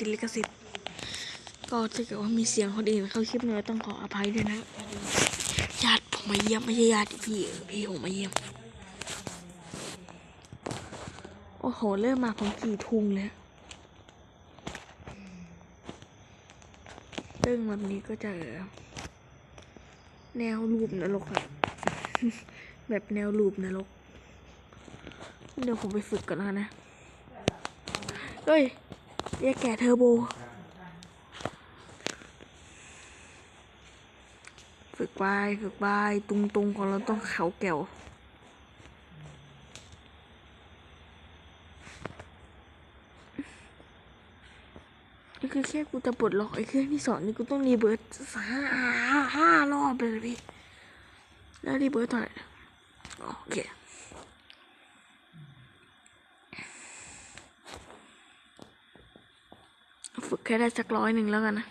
ติดลิขสิทธิ์ ก็ถ้าเกิดว่ามีเสียงคนอื่นเข้าคลิปเราต้องขออภัยด้วยนะญาติผมมาเยี่ยมไม่ใช่ญาติพี่พี่ผมมาเยี่ยม โอ้โห เริ่มมาผมกี่ทุงเลยตึ้งแบบนี้ก็จะแนวรูปนรกอะแบบแนวรูปนรก เดี๋ยวผมไปฝึกก่อนแล้วกันนะ เฮ้ย เรียกแก่เทอร์โบ ฝึกไปฝึกไปตุงตุงๆของเราต้องเขาแก่วนี่คือแค่กูจะปลดล็อกไอ้เครื่องที่สองนี่กูต้องรีเบิร์ตห้าห้ารอบเลยพี่ แล้วรีเบิร์ตเท่าไหร่นะอ๋อโอเค ฝึกแค่ได้สักร้อยหนึ่งแล้วกันนะ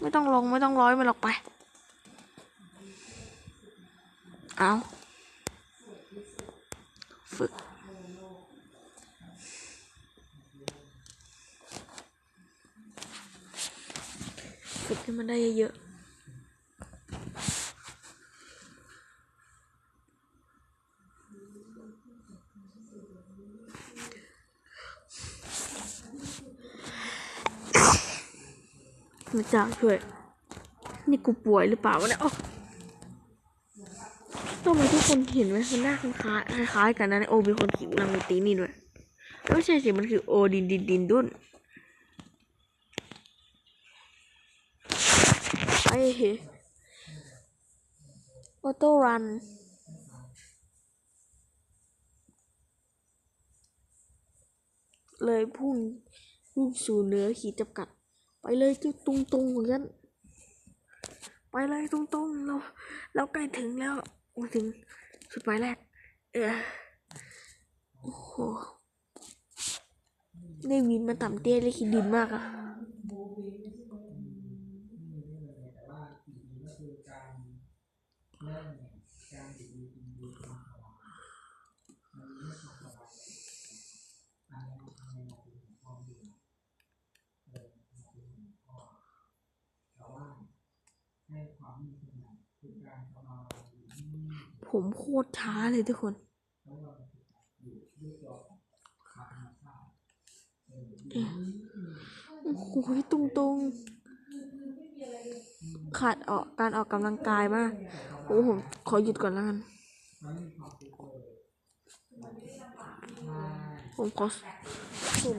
ไม่ต้องลงไม่ต้องร้อยมันหรอกไป เอาฝึก ฝึกให้มันได้เยอะ มาจากช่วย นี่กูป่วยหรือเปล่าวะเนี่ยโอ้ต้องมาทุกคนเห็นไหมมันหน้าคล้ายคล้ายกันนะโอมีคนผิวนางมีตีนี่ด้วยไม่ใช่สิมันคือโอดินดินดินดุนไอ้เฮออโต้รันเลยพุ่งพุ่งสู่เนื้อขีดจำกัด ไปเลยจุดตุงตุงของฉันไปเลยตรงๆเราเราใกล้ถึงแล้วถึงจุดหมายแรกเออโอ้โหได้วินมาต่ำเตี้ยเลยคิดดินมากอะ ผมโคตรช้าเลยทุกคน โอ้โหตรงตรงขาดออกการออกกำลังกายมาก โอ้ผมขอหยุดก่อนแล้วกัน ผมขอสุ่ม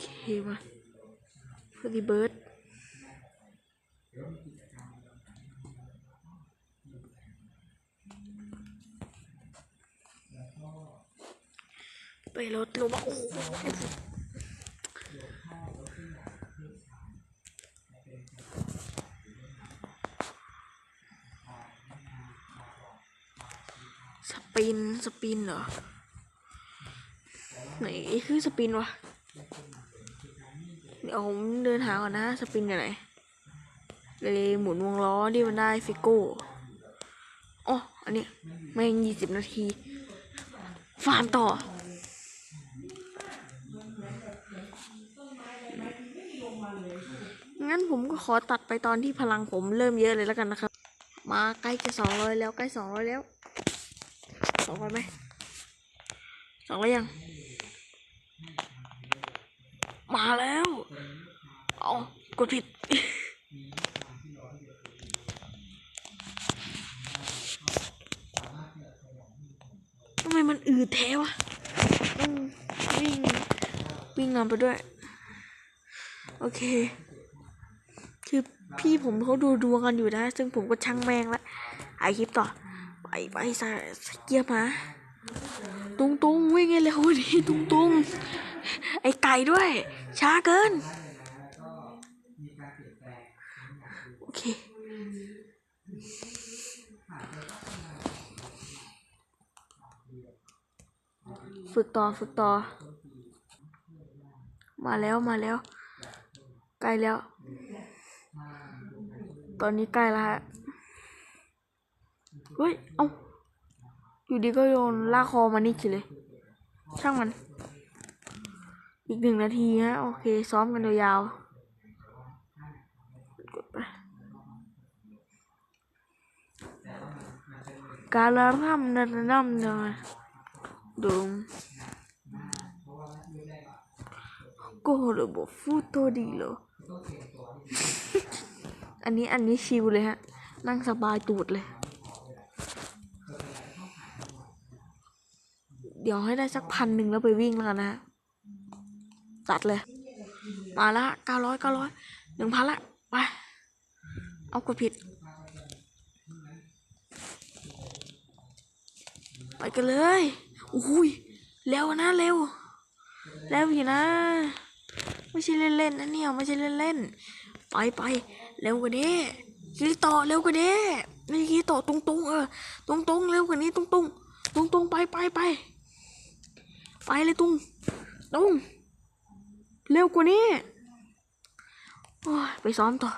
เคว่ะฟรีเบิร์ดไปรถลงมาโอ้โหสปิน สปินเหรอ ไหนคือสปินวะ เดี๋ยวผมเดินหาก่อนนะสปินอยู่ไหนเลยหมุนวงล้อที่มันได้ฟิโก้อ๋ออันนี้แม่งยี่สิบนาที ฟาร์มต่อ งั้นผมก็ขอตัดไปตอนที่พลังผมเริ่มเยอะเลยแล้วกันนะครับ มาใกล้จะสองร้อยแล้วใกล้สองร้อยแล้วสองร้อยไหมสองร้อยยัง มาแล้ว เอากดผิด ทำไมมันอืดแท้วะต้องวิ่ง วิ่งนำไปด้วย โอเค คือพี่ผมเขาดูดวงกันอยู่นะ ซึ่งผมก็ช่างแม่งละไอคลิปต่อ ไปไปใส่ใส่เกียร์มา ตุงตุงวิ่งให้เร็วดิตุงตุง ไอไก่ด้วย ช้าเกิน โอเค ฝึกต่อฝึกต่อ มาแล้วมาแล้ว ใกล้แล้ว ตอนนี้ใกล้แล้วฮะเฮ้ย เอ้าอยู่ดีก็โยนลากคอมานี่เฉยเลย ช่างมัน อีกหนึ่งนาทีฮะโอเค ซ้อมกันยาวๆการละร่ำนันน้ำนะดุงก็ระบบฟูโตดีเลยอันนี้อันนี้ชิวเลยฮะ นั่งสบายตูดเลย เดี๋ยวให้ได้สักพันหนึ่งแล้วไปวิ่งแล้วกันนะ จัดเลย มาละเก้าร้อยเก้าร้อยหนึ่งพันละ ไป เอากดผิด ไปกันเลยอุ้ยเร็วนะเร็ว เร็วอยู่นะ ไม่ใช่เล่นๆนะเนี่ยไม่ใช่เล่นๆ ไปไปเร็วกว่านี้คิริโตะเร็วกว่านี้นี่คิริโตะตรงตรงๆเออตรงตรงๆเร็วกว่านี้ตรงตรงตรงตรงๆไปไปไปไปเลยตรงตรง เร็วกว่านี้ โอ้ยไปซ้อมต่อ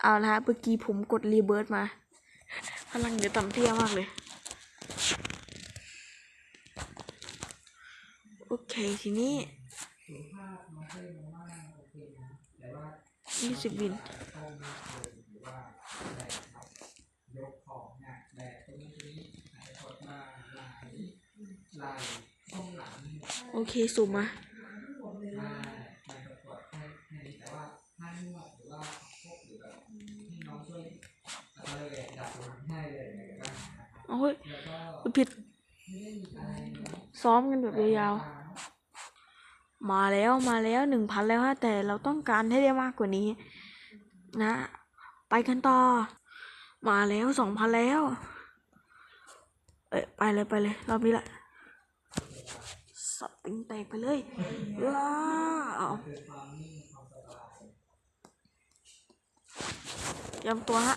เอาละฮะเมื่อกี้ผมกดรีเบิร์ตมา พลังเดี๋ยวต่ำเตี้ยมากเลย โอเคทีนี้ยี่สิบวินโอเคสุ่มมา โอ้ย ผิด ซ้อมกันแบบยาวๆ มาแล้วมาแล้วหนึ่งพันแล้วฮะ แต่เราต้องการให้ได้มากกว่านี้ นะ ไปกันต่อ มาแล้วสองพันแล้ว เอ้ยไปเลยไปเลยรอบนี้แหละสับติงแตกไปเลยว้าวยำตัวฮะ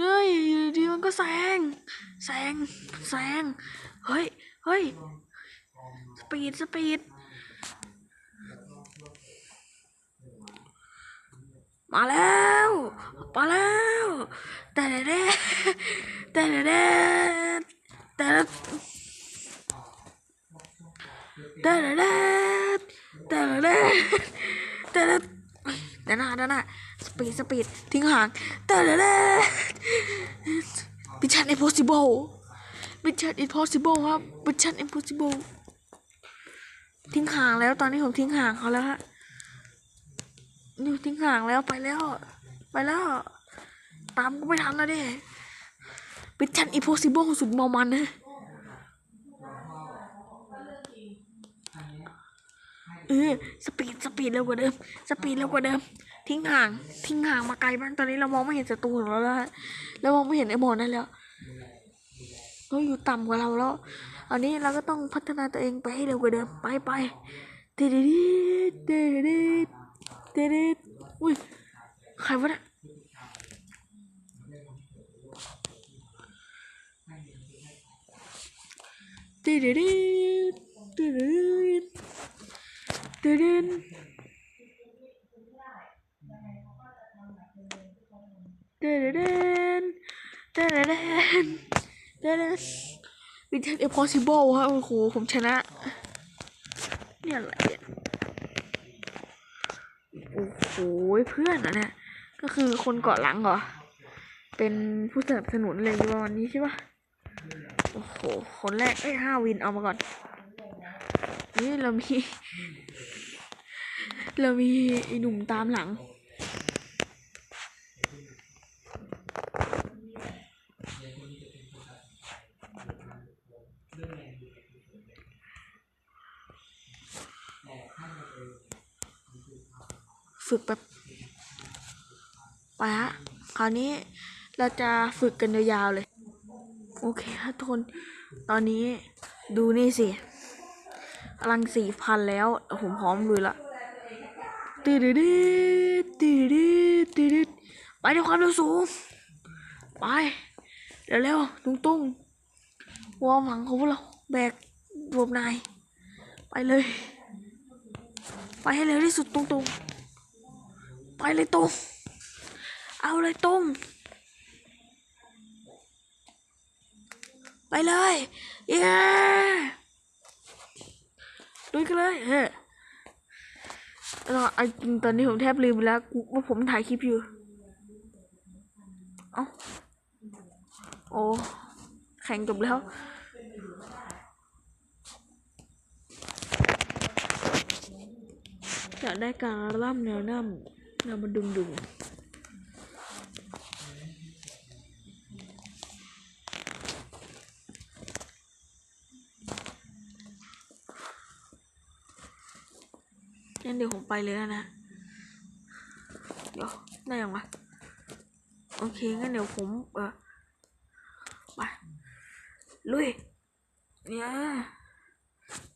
เฮ้ยอยู่ดีมันก็แซงแซงแซงเฮ้ยเฮ้ยสปีดสปีดมาแล้ว มาแล้ว แต่เด็ดแต่เด้ดแต่แต่เด็ดแต่เด็ดแต่เด็ดด้านหน้าด้านหน้า สปีดทิ้งห่างแต่เด็ดบิชัน impossible บิชัน impossible ครับบิชัน impossible ทิ้งห่างแล้วตอนนี้ผมทิ้งห่างเขาแล้วฮะนี่ทิ้งห่างแล้วไปแล้ว ไปแล้ว ตามกูไม่ทันแล้วดิเป็นชันอีโพสิเบิลสุดมอมันนะเออสปีดสปีดเร็วกว่าเดิม สปีดเร็วกว่าเดิม ทิ้งห่าง ทิ้งห่างมาไกลมากตอนนี้เรามองไม่เห็นศัตรูของเราแล้วฮะเรามองไม่เห็นไอ้หมอนั่นแล้วเขาอยู่ต่ำกว่าเราแล้ว อันนี้เราก็ต้องพัฒนาตัวเองไปให้เร็วกว่าเดิมไปไปเดดดเดดดเดดดอุ้ยใครวะเนี่ยเดดดเดดดเดดดเดด เดดดเดดดเดดดเดดดวินเทนเอพอสิเบิลฮะโอ้โหผมชนะ เนี่ยอะไรอะโอ้โหเพื่อนอะเนี่ยก็คือคนเกาะหลังเหรอ เป็นผู้สนับสนุนเลยอยู่วันนี้ใช่ปะโอ้โห คนแรกเอ้ยห้าวินเอามาก่อน นี่เรามี เรามีไอ้หนุ่มตามหลัง ฝึกแบบไปฮะคราวนี้เราจะฝึกกันยาวๆเลย โอเคฮะทุกคน ตอนนี้ดูนี่สิกำลังสี่พันแล้ว ผมพร้อมลุยละตื่นดื้อตื่นดื้อตื่นดื้อไปด้วยความเร็วสูง ไป เร็วๆตุ้งตุ้งๆวอมหลังของพวกเราแบกรวมนาย ไปเลย ไปให้เร็วที่สุดตุ้งตุ้ง ไปเลยตุ้งเอาเลยตุ้งไปเลยเย้ลุยกันเลยเฮ้ยเราไอ้จริงตอนนี้ผมแทบลืมไปแล้วว่าผมถ่ายคลิปอยู่ เอ้า โอ้ แข่งจบแล้ว อยากได้การล่ำแนวน่ำ แนวมันดุงดุงงั้นเดี๋ยวผมไปเลยนะ เดี๋ยวได้ยังวะโอเคงั้นเดี๋ยวผมเออไปลุยเนี่ย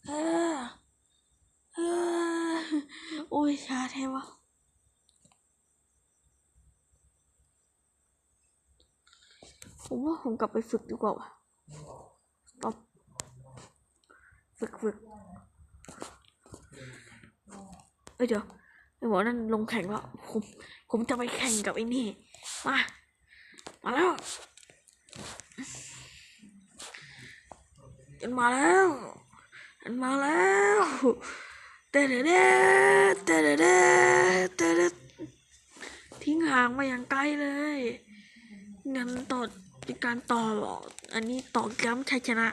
เออเออโอ้ยชาแท้วะ ผมว่าผมกลับไปฝึกดีกว่าวะตบฝึกฝึกเอ้ยเดี๋ยวไอ้หมอนั่นลงแข่งแล้ว ผม ผมจะไปแข่งกับไอ้นี่ มา มาแล้วมันมาแล้วมันมาแล้วเตเดเดเตเดเดเตเดทิ้งห่างมาอย่างไกลเลยงั้นต่อ เป็นการต่อหรออันนี้ต่อย้ำชัยชนะ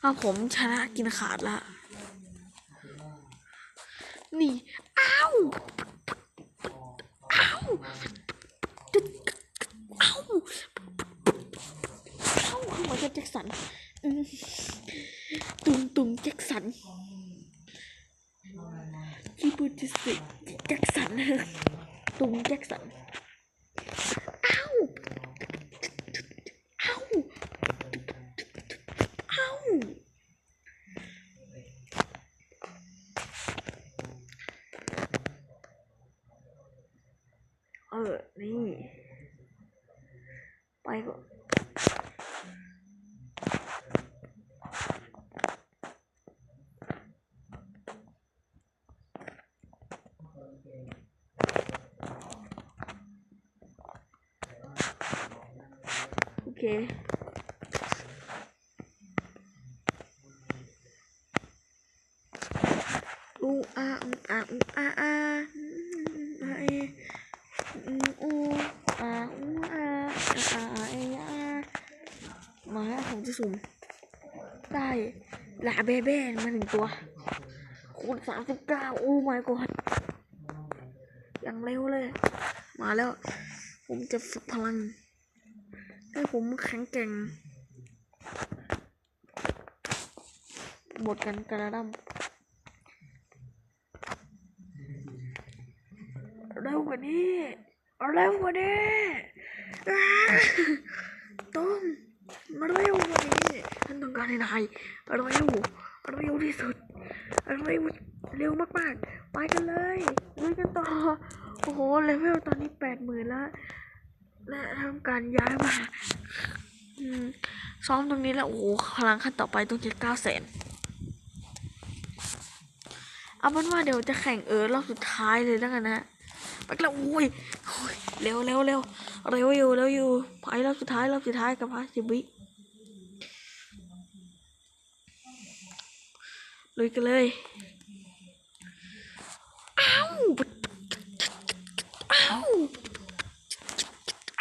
ถ้าผมชนะกินขาดละ นี่ อ้าว อ้าวอ้าวเข้าเข้ามาจแจ็คสันอืมตุงตุงแจ็คสันที่พูดจะสิแจ็คสัน ตุงแจ็คสันอ้าวอ้าวอ้าวเออ นี่ ไปก่อน โอเค อูอาอูอาอูอาอาอืมอาเออืมอูอาอูอาอาอาเออามาแล้วผมจะสุ่มได้หลาเบเบ้มาหนึ่งตัวคูณสามสิบเก้าโอ้ my god อย่างเร็วเลย มาแล้ว ผมจะฝึกพลัง ให้ผมแข็งแกร่งหมดกันกระดัมเร็วกว่านี้เร็วกว่านี้อ้าต้องมาเร็วกว่านี้ฉันต้องการให้นายเร็ว เร็วที่สุดเร็วเร็วมากๆ ไปกันเลยลุยกันต่อ โอ้โหเลเวลตอนนี้แปดหมื่นแล้ว และทำการย้ายมาซ้อมตรงนี้แล้ว โอ้โหพลังขั้นต่อไปต้องเจ็ดเก้าแสนเอาเป็นว่าเดี๋ยวจะแข่งเออรอบสุดท้ายเลยแล้วกันนะไปแล้วโอ้ยโอ้ยเร็วเร็วเร็วเร็วอยู่เร็วอยู่ไปรอบสุดท้ายรอบสุดท้ายกับห้าสิบวิ ลุยกันเลย อ้าวอ้าว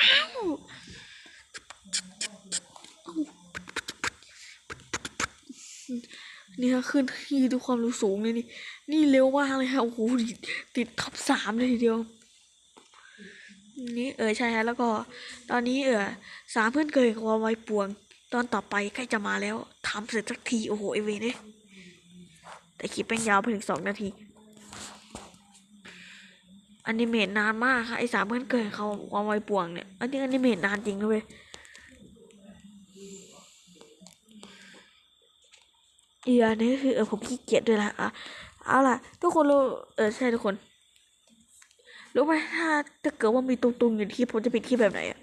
อ้าวนี่ค่ะขึ้นที่ด้วยความเร็วสูงเลยนี่ นี่เร็วมากเลยค่ะโอ้โห ติดท็อปสามเลยทีเดียว นี่เออใช่ฮะ แล้วก็ ตอนนี้เออสามเพื่อนเคยกับวายป่วง ตอนต่อไปใกล้จะมาแล้วทำเสร็จสักที โอ้โหไอเวนเนี่ย แต่คลิปเป็นยาวไปถึงสองนาทีอนิเมตนานมากค่ะไอสามเพื่อนเกิดเขาความไวป่วงเนี่ยอันนี้อนิเมตนานจริงเว้ยอีกอันนี้ก็คือเออผมขี้เกียจด้วยละอะเอาล่ะ ทุกคนรู้เออใช่ทุกคน รู้ไหมถ้าถ้าเกิดว่ามีตุงๆอยู่ที่ผมจะปิดคลิปแบบไหนอะ